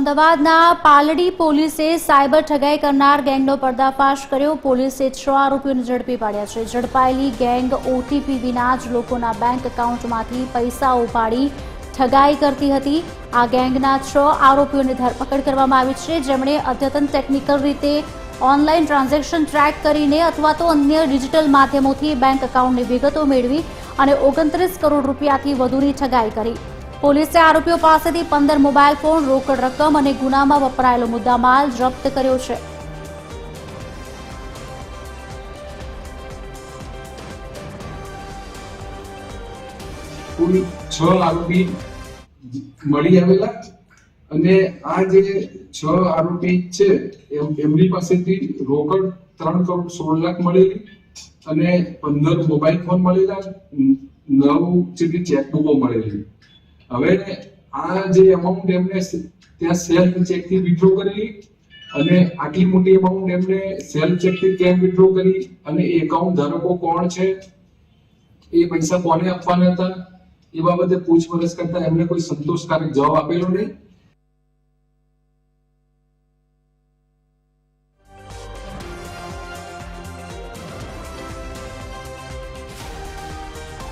અમદાવાદના પાલડી પોલીસે સાયબર ઠગાઈ કરનાર ગેંગનો પર્દાફાશ કર્યો. પોલીસે છ આરોપીઓને ઝડપી પાડ્યા છે. ઝડપાયેલી ગેંગ ઓટીપી વિના જ લોકોના બેંક એકાઉન્ટમાંથી પૈસા ઉપાડી ઠગાઈ કરતી હતી. આ ગેંગના છ આરોપીઓની ધરપકડ કરવામાં આવી છે. જેમણે અદ્યતન ટેકનિકલ રીતે ઓનલાઈન ટ્રાન્ઝેક્શન ટ્રેક કરીને અથવા તો અન્ય ડિજિટલ માધ્યમોથી બેંક એકાઉન્ટની વિગતો મેળવી અને ઓગણત્રીસ કરોડ રૂપિયાથી વધુની ઠગાઈ કરી. પોલીસે આરોપીઓ પાસેથી પંદર મોબાઈલ ફોન, રોકડ રકમ અને ગુનામાં વપરાયેલો મુદ્દામાલ જપ્ત કર્યો છે. છ આરોપી મળી આવેલા અને આ જે છ આરોપી છે એમની પાસેથી રોકડ ત્રણ કરોડ સોળ લાખ મળેલી અને પંદર મોબાઈલ ફોન મળેલા, નવ જેટલી ચેકબુકો મળેલી. હવે આ જે અમાઉન્ટ એમને ત્યાં સેલ્ફ ચેકથી વિથડ્રો કરેલી અને આટલી મોટી અમાઉન્ટ એમને સેલ્ફ ચેકથી કેમ વિથડ્રો કરી અને એ એકાઉન્ટ ધારકો કોણ છે, એ પૈસા કોને આપવાના હતા, એ બાબતે પૂછપરછ કરતા એમને કોઈ સંતોષકારક જવાબ આપેલો નહીં.